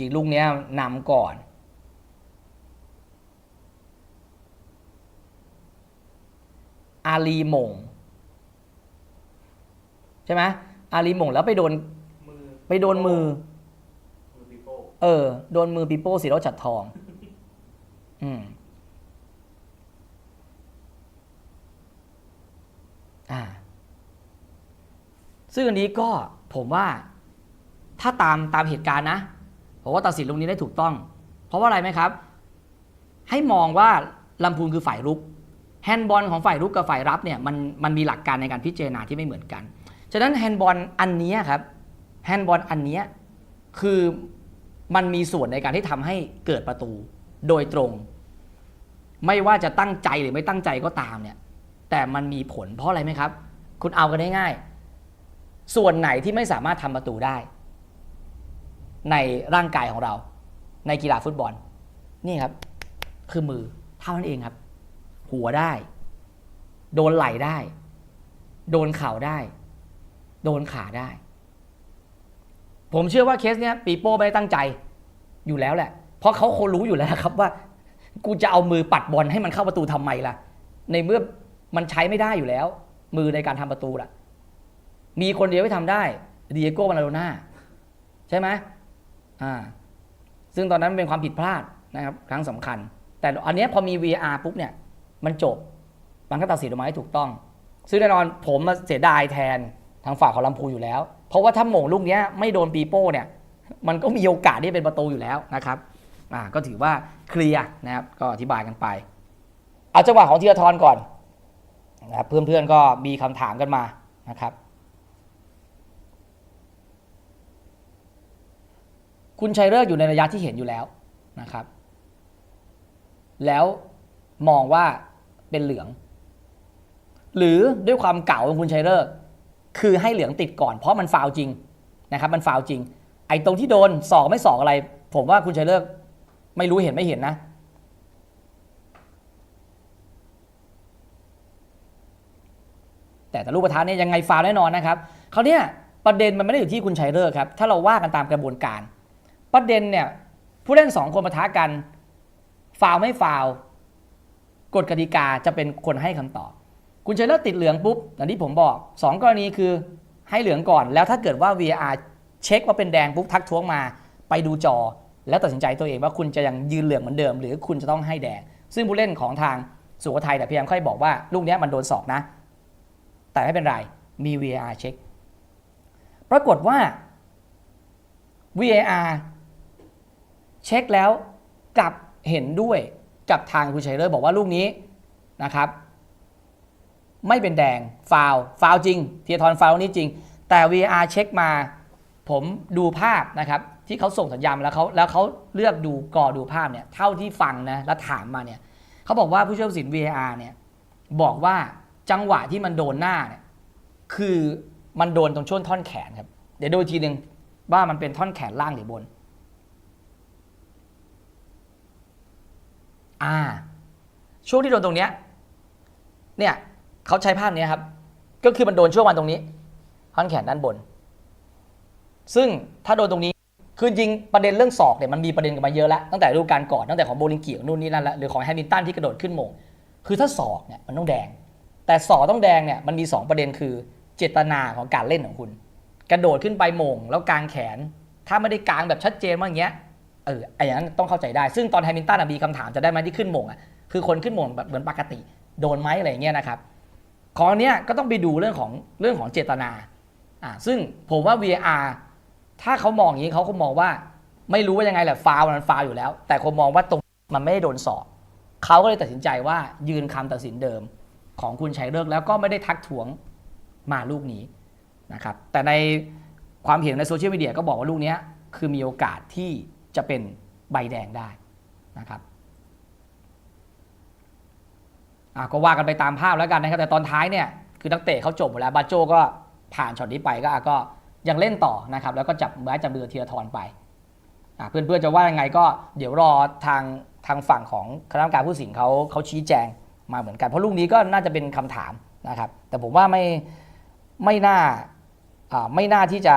ริงๆ ลูกเนี้ยนำก่อน อาลีหมง ใช่ไหมอาลีหมงแล้วไปโดนมือไปโดนมือมือปีโป้เออ โดนมือปิโป้สีรถฉัดทอง อืมอ่า ซึ่งอันนี้ก็ผมว่าถ้าตามตามเหตุการณ์นะ ผมว่าตัดสินลูกนี้ได้ถูกต้อง เพราะว่าอะไรไหมครับ ให้มองว่าลำพูนคือฝ่ายรุกแฮนด์บอลของฝ่ายรุกกับฝ่ายรับเนี่ยมันมันมีหลักการในการพิจารณาที่ไม่เหมือนกัน ฉะนั้นแฮนด์บอลอันนี้ครับแฮนด์บอลอันนี้คือมันมีส่วนในการที่ทำให้เกิดประตูโดยตรง ไม่ว่าจะตั้งใจหรือไม่ตั้งใจก็ตามเนี่ยแต่มันมีผลเพราะอะไรไหมครับ คุณเอากันได้ง่าย ส่วนไหนที่ไม่สามารถทำประตูได้ ในร่างกายของเรา ในกีฬาฟุตบอล นี่ครับ คือมือเท่านั้นเองครับ หัวได้ โดนไหล่ได้ โดนเข่าได้ โดนขาได้ ผมเชื่อว่าเคสเนี้ยปีโป้ไม่ได้ตั้งใจอยู่แล้วแหละ เพราะเขาคงรู้อยู่แล้วครับว่า กูจะเอามือปัดบอลให้มันเข้าประตูทำไมล่ะ ในเมื่อมันใช้ไม่ได้อยู่แล้ว มือในการทำประตูล่ะ มีคนเดียวที่ทำได้ดีเอโก้มาราโดน่าใช่ไหม อ่าซึ่งตอนนั้นเป็นความผิดพลาดนะครับครั้งสำคัญ แต่อันนี้พอมี VR ปุ๊บเนี่ยมันจบมันก็ตัดสินออกมาให้ถูกต้อง ซึ่งแน่นอนผมมาเสียดายแทนทางฝ่ายของลำพูอยู่แล้ว เพราะว่าถ้าหม่งลูกเนี้ยไม่โดนปีโป้เนี่ยมันก็มีโอกาสที่เป็นประตูอยู่แล้วนะครับอ่าก็ถือว่าเคลียร์นะครับก็อธิบายกันไป เอาจังหวะของธีรทรก่อนนะครับเพื่อนๆก็มีคำถามกันมานะครับ คุณชัยเลิกษ์อยู่ในระยะที่เห็นอยู่แล้วนะครับ แล้วมองว่าเป็นเหลือง หรือด้วยความเก่าของคุณชัยเลิกษ์คือให้เหลืองติดก่อนเพราะมันฟาวจริงนะครับมันฟาวจริง ไอ้ตรงที่โดนสอกไม่สอกอะไร ผมว่าคุณชัยเลิกษ์ไม่รู้เห็นไม่เห็นนะแต่แต่ลูกประธานเนี่ยยังไงฟาวแน่นอนนะครับเขาเนี่ยประเด็นมันไม่ได้อยู่ที่คุณชัยเลิกษ์ครับ ถ้าเราว่ากันตามกระบวนการ ประเด็นเนี่ยผู้เล่นสองคนปะทะกันฟาวไม่ฟาวกฎกติกาจะเป็นคนให้คำตอบ คุณชัยเลิกษ์ติดเหลืองปุ๊บอย่างที่ผมบอกสองกรณีคือให้เหลืองก่อน แล้วถ้าเกิดว่า VR เช็คว่าเป็นแดงปุ๊บทักท้วงมา ไปดูจอ แล้วตัดสินใจตัวเองว่าคุณจะยังยืนเหลืองเหมือนเดิม หรือคุณจะต้องให้แดง ซึ่งผู้เล่นของทางสุโขทัยแต่พยายามค่อยบอกว่าลูกนี้มันโดนศอกนะ แต่ไม่เป็นไรมี VAR เช็ค ปรากฏว่า VAR เช็คแล้วกลับเห็นด้วยกับทางคุณชัยเลอร์บอกว่าลูกนี้นะครับ ไม่เป็นแดงฟาวฟาวจริง เทียทรฟาวนี้จริง แต่ VR เช็คมา ผมดูภาพนะครับ ที่เขาส่งสัญญาณแล้วเขาแล้วเขาเลือกดูกอดูภาพเนี่ยเท่าที่ฟังนะแล้วถามมาเนี่ยเขาบอกว่าผู้ช่วยสิน VAR เนี่ยบอกว่าจังหวะที่มันโดนหน้าเนี่ยคือมันโดนตรงช่วงท่อนแขนครับ เดี๋ยวดูทีหนึ่งว่ามันเป็นท่อนแขนล่างหรือบน อ่า ช่วงที่โดนตรงเนี้ย เนี่ยเขาใช้ภาพเนี้ยครับ ก็คือมันโดนช่วงวันตรงนี้ท่อนแขนด้านบน ซึ่งถ้าโดนตรงนี้คือจริงประเด็นเรื่องศอกเนี่ยมันมีประเด็นกันมาเยอะแล้วตั้งแต่ฤดูกาลก่อนตั้งแต่ของโบลิงเกียนู่นนี่นั่นล้วหรือของแฮมิลตันที่กระโดดขึ้นโมง คือถ้าศอกเนี่ยมันต้องแดง แต่ศอกต้องแดงเนี่ยมันมี 2 ประเด็นคือเจตนาของการเล่นของคุณ กระโดดขึ้นไปโมง แล้วกางแขน ถ้าไม่ได้กางแบบชัดเจนว่าอย่างเงี้ย ออไอ้อย่างนั้นต้องเข้าใจได้ ซึ่งตอนแฮมิลตันมีคำถามจะได้ไหมที่ขึ้นมงอะคือคนขึ้นมงแบบเหมือนปกติ โดนไหมอะไรเงี้ยนะครับของอันเนี้ยก็ต้องไปดูเรื่องของเรื่องของเจตนาอ่าซึ่งผมว่า VAR ถ้าเขามองอย่างนี้เขาคงมองว่า ไม่รู้ว่ายังไงแหละฟาวมันฟาวอยู่แล้ว แต่คงมองว่าตรงมันไม่ได้โดนสอบเขาก็เลยตัดสินใจว่ายืนคำตัดสินเดิมของคุณชัยเลิกแล้วก็ไม่ได้ทักท้วงมาลูกนี้นะครับแต่ในความเห็นในโซเชียลมีเดียก็บอกว่าลูกเนี้ยคือมีโอกาสที่ จะเป็นใบแดงได้นะครับอะก็ว่ากันไปตามภาพแล้วกันนะครับ แต่ตอนท้ายเนี่ยคือนักเตะเขาจบหมดแล้วบาโจก็ผ่านช็อตนี้ไปก็อะก็ยังเล่นต่อนะครับ แล้วก็จับไม้จับมือธีรทรไปอะเพื่อนๆจะว่ายังไงก็เดี๋ยวรอทางทางฝั่งของคณะกรรมการผู้สินเขาเขาชี้แจงมาเหมือนกัน เพราะลูกนี้ก็น่าจะเป็นคำถามนะครับ แต่ผมว่าไม่ไม่น่าอ่าไม่น่าที่จะ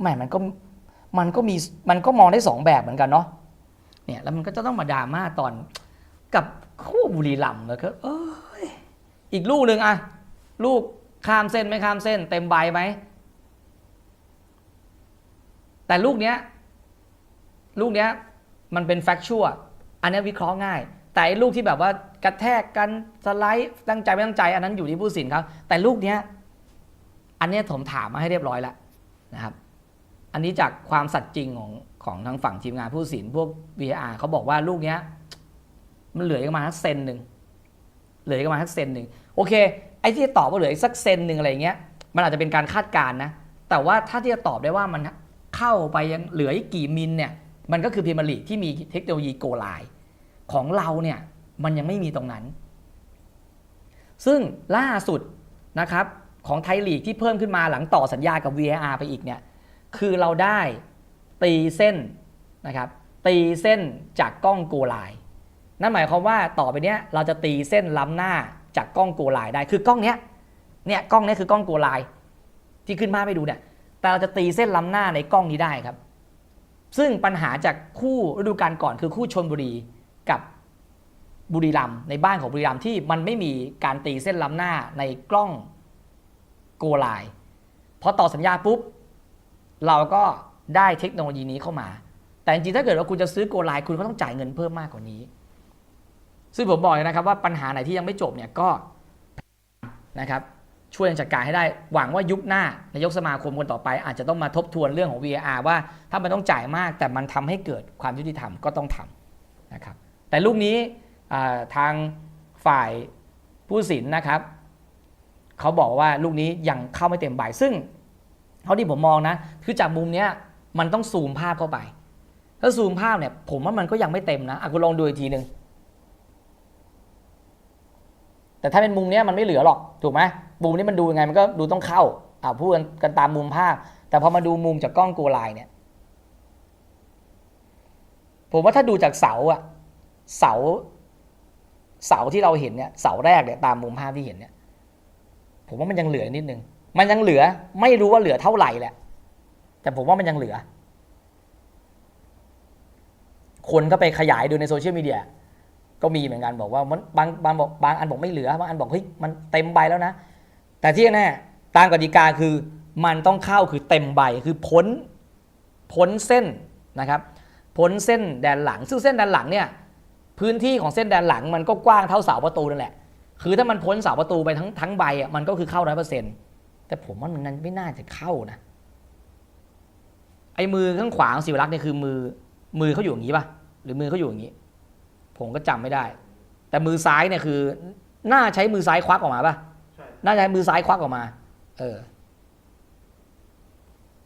แหมมันก็ มันก็มีมันก็มองได้สองแบบเหมือนกันเนาะเนี่ยแล้วมันก็จะต้องมาดราม่าตอนกับคู่บุรีรัมย์แล้วก็เอ้ยอีกลูกหนึ่งอะลูกข้ามเส้นไม่ข้ามเส้น เต็มใบไหมแต่ลูกเนี้ยลูกเนี้ยมันเป็นแฟกชัวอันนี้วิเคราะห์ง่าย แต่ลูกที่แบบว่ากระแทกกันสไลด์ตั้งใจไม่ตั้งใจ อันนั้นอยู่ที่ผู้สินครับ แต่ลูกเนี้ยอันนี้ผมถามมาให้เรียบร้อยแล้วนะครับ อันนี้จากความสัตย์จริงของของทางฝั่งทีมงานผู้สินพวก VAR เขาบอกว่าลูกเนี้ย มันเหลืออีกประมาณสักเซนหนึ่งเหลืออีกประมาณสักเซนหนึ่งโอเคไอ้ที่จะตอบว่าเหลืออีกสักเซนหนึ่งอะไรเงี้ยมันอาจจะเป็นการคาดการณ์นะแต่ว่าถ้าที่จะตอบได้ว่ามันเข้าไปยังเหลืออีกกี่มิลเนี่ย มันก็คือพีเมียร์ลีที่มีเทคโนโลยีโกไลน์ของเราเนี่ย มันยังไม่มีตรงนั้น ซึ่งล่าสุดนะครับของไทยลีกที่เพิ่มขึ้นมาหลังต่อสัญญากับ VAR ไปอีกเนี่ย คือเราได้ตีเส้นนะครับตีเส้นจากกล้องโกไลน์นั่นหมายความว่าต่อไปเนี้ยเราจะตีเส้นล้ำหน้าจากกล้องโกไลน์ได้ คือกล้องเนี้ยเนี่ยกล้องเนี้ยคือกล้องโกไลน์ที่ขึ้นมาไปดูเนี่ย แต่เราจะตีเส้นล้ำหน้าในกล้องนี้ได้ครับ ซึ่งปัญหาจากคู่ฤดูกาลก่อนคือคู่ชนบุรีกับบุรีรัมในบ้านของบุรีรัมที่มันไม่มีการตีเส้นล้ำหน้าในกล้องโกไลน์พอต่อสัญญาปุ๊บ เราก็ได้เทคโนโลยีนี้เข้ามา แต่จริงๆถ้าเกิดว่าคุณจะซื้อโกไลคุณก็ต้องจ่ายเงินเพิ่มมากกว่านี้ ซึ่งผมบอกเลยนะครับว่าปัญหาไหนที่ยังไม่จบเนี่ยก็นะครับช่วยจัดการให้ได้ หวังว่ายุคหน้านายกสมาคมคนต่อไป อาจจะต้องมาทบทวนเรื่องของ VAR ว่าถ้ามันต้องจ่ายมาก แต่มันทำให้เกิดความยุติธรรมก็ต้องทำนะครับแต่ลูกนี้ทางฝ่ายผู้สินนะครับเขาบอกว่าลูกนี้ยังเข้าไม่เต็มใบซึ่ง เท่าที่ผมมองนะ คือจากมุมเนี้ยมันต้องซูมภาพเข้าไป ถ้าซูมภาพเนี่ย ผมว่ามันก็ยังไม่เต็มนะอะคุณลองดูอีกทีหนึ่งแต่ถ้าเป็นมุมเนี้ยมันไม่เหลือหรอกถูกไหมมุมนี้มันดูยังไงมันก็ดูต้องเข้าอ่าพูดกันตามมุมภาพ แต่พอมาดูมุมจากกล้องโกไลเนี่ย ผมว่าถ้าดูจากเสาอะเสา เสาที่เราเห็นเนี่ยเสาแรกเนี่ยตามมุมภาพที่เห็นเนี่ย ผมว่ามันยังเหลือนิดนึง มันยังเหลือ ไม่รู้ว่าเหลือเท่าไหร่แหละ แต่ผมว่ามันยังเหลือ คนก็ไปขยายดูในโซเชียลมีเดียก็มีเหมือนกันบอกว่ามันบางบางบอกบางอันบอกไม่เหลือบางอันบอกเฮ้ยมันเต็มใบแล้วนะ แต่ที่แน่ตามกติกาคือมันต้องเข้าคือเต็มใบคือพ้นพ้นเส้นนะครับพ้นเส้นแดนหลัง ซึ่งเส้นแดนหลังเนี่ยพื้นที่ของเส้นแดนหลังมันก็กว้างเท่าเสาประตูนั่นแหละ คือถ้ามันพ้นเสาประตูไปทั้งทั้งใบอะมันก็คือเข้าร้อยเปอร์เซ็นต์ แต่ผมว่ามันนั้นไม่น่าจะเข้านะไอ้มือข้างขวาของศิวรักษ์เนี่ยคือมือมือเขาอยู่อย่างนี้ป่ะหรือมือเขาอยู่อย่างนี้ ผมก็จำไม่ได้ แต่มือซ้ายเนี่ยคือน่าใช้มือซ้ายควักออกมาป่ะใช่น่าจะใช้มือซ้ายควักออกมา เออ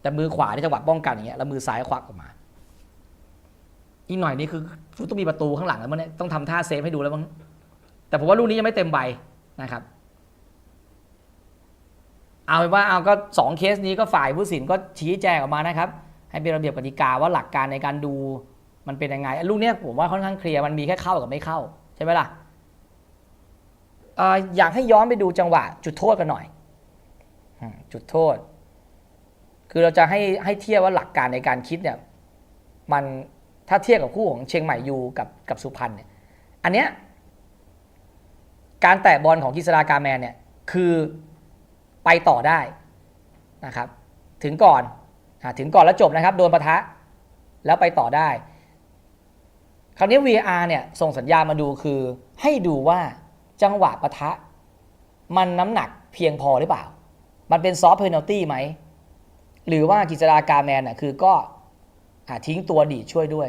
แต่มือขวาที่จังหวะป้องกันอย่างเงี้ยแล้วมือซ้ายควักออกมา อีกหน่อยนี่คือต้องมีประตูข้างหลังแล้วมันเนี่ยต้องทำท่าเซฟให้ดูแล้วมั้งแต่ผมว่าลูกนี้ยังไม่เต็มใบนะครับ เอาเป็นว่าเอาก็สองเคสนี้ก็ฝ่ายผู้สินก็ชี้แจงออกมานะครับ ให้เป็นระเบียบกติกาว่าหลักการในการดูมันเป็นยังไงลูกเนี้ยผมว่าค่อนข้างเคลียร์มันมีแค่เข้ากับไม่เข้า ใช่ไหมล่ะออยากให้ย้อนไปดูจังหวะ จุดโทษกันหน่อย จุดโทษ คือเราจะให้ให้เทียบว่าหลักการในการคิดเนี่ยมันถ้าเทียบกับคู่ของเชียงใหม่ยูกับกับสุพรรณเนี่ยอันเนี้ยการแตะบอลของกิษดาการแมนเนี่ยคือ ไปต่อได้นะครับถึงก่อนถึงก่อนแล้วจบนะครับ โดนปะทะแล้วไปต่อได้ คราวนี้ VR เนี่ยส่งสัญญาณมาดูคือ ให้ดูว่าจังหวะปะทะ มันน้ำหนักเพียงพอหรือเปล่า มันเป็นซอฟต์เพน a ลตี้ไหม หรือว่ากิจดาการแมนน่ะคือก็อทิ้งตัวดีช่วยด้วย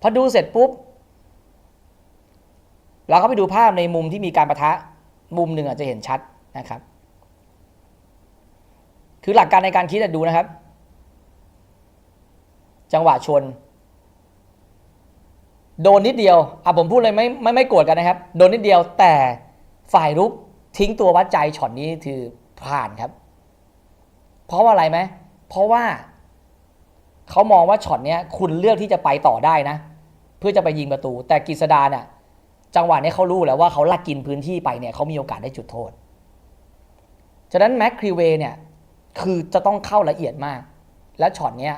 พอดูเสร็จปุ๊บ เราก็ไปดูภาพในมุมที่มีการประทะ มุมหนึ่งอาจจะเห็นชัดนะครับ คือหลักการในการคิดอะดูนะครับ จังหวะชน โดนนิดเดียวอะผมพูดเลยไม่ไม่ไม่โกรธกันนะครับ โดนนิดเดียวแต่ฝ่ายรุกทิ้งตัววัดใจช็อตนี้คือผ่านครับ เพราะว่าอะไรไหมเพราะว่าเขามองว่าช็อตเนี้ยคุณเลือกที่จะไปต่อได้นะ เพื่อจะไปยิงประตู แต่กฤษดาเนี่ยจังหวะนี้เขารู้แล้วว่าเขาลักกินพื้นที่ไปเนี่ยเขามีโอกาสได้จุดโทษ ฉะนั้นแม็กครีเวเนี่ย คือจะต้องเข้าละเอียดมาก และช็อตเนี้ย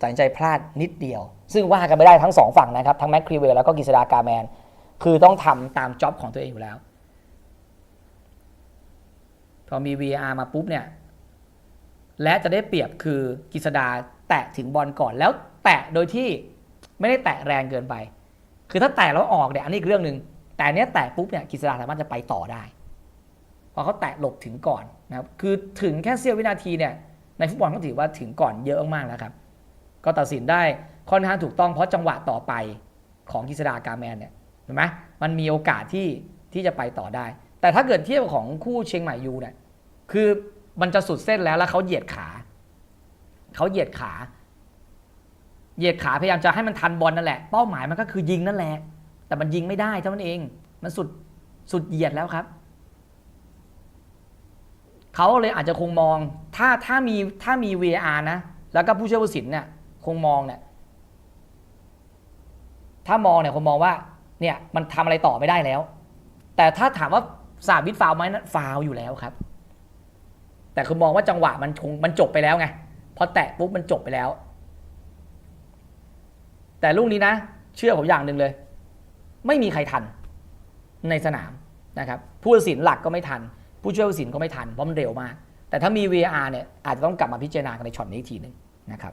ตัดสินใจพลาดนิดเดียว ซึ่งว่ากันไม่ได้ทั้งสองฝั่งนะครับ ทั้งแม็กครีเวลแล้วก็กิษดากาแมน คือต้องทำตามจ็อบของตัวเองอยู่แล้ว พอมี VR มาปุ๊บเนี่ย และจะได้เปรียบคือกิษดาแตะถึงบอลก่อนแล้วแตะโดยที่ไม่ได้แตะแรงเกินไป คือถ้าแตะแล้วออกเนี่ยอันนี้อีกเรื่องหนึ่งแต่เนี้ยแตะปุ๊บเนี่ยกิษดาสามารถจะไปต่อได้พอเขาแตะหลบถึงก่อน นะครับคือถึงแค่เสี้ยววินาทีเนี่ยในฟุตบอลก็ถือว่าถึงก่อนเยอะมากแล้วครับ ก็ตัดสินได้ค่อนข้างถูกต้องเพราะจังหวะต่อไปของกิษดากาแมนเนี่ยเห็นไหมมันมีโอกาสที่ที่จะไปต่อได้ แต่ถ้าเกิดเทียบของคู่เชียงใหม่ยูเนี่ยคือมันจะสุดเส้นแล้วแล้วเขาเหยียดขาเขาเหยียดขา เหยียดขาพยายามจะให้มันทันบอลนั่นแหละ เป้าหมายมันก็คือยิงนั่นแหละ แต่มันยิงไม่ได้เท่านั้นเอง มันสุดสุดเหยียดแล้วครับ เขาเลยอาจจะคงมองถ้าถ้ามีถ้ามี VAR นะ แล้วก็ผู้ช่วยผู้สินเนี่ยคงมองเนี่ยถ้ามองเนี่ยคงมองว่าเนี่ยมันทำอะไรต่อไม่ได้แล้ว แต่ถ้าถามว่าสาบิดฟาวไหมนะฟาวอยู่แล้วครับ แต่คือมองว่าจังหวะมันคงมันจบไปแล้วไงพอแตะปุ๊บมันจบไปแล้ว แต่ลูกนี้นะ เชื่อผมอย่างหนึ่งเลย ไม่มีใครทันในสนามนะครับผู้ตัดสินหลักก็ไม่ทัน ผู้ช่วยผู้สินก็ไม่ทันเพราะมันเร็วมากแต่ถ้ามี VAR เนี่ยอาจจะต้องกลับมาพิจารณากันในช็อตนี้อีกทีหนึ่งนะครับ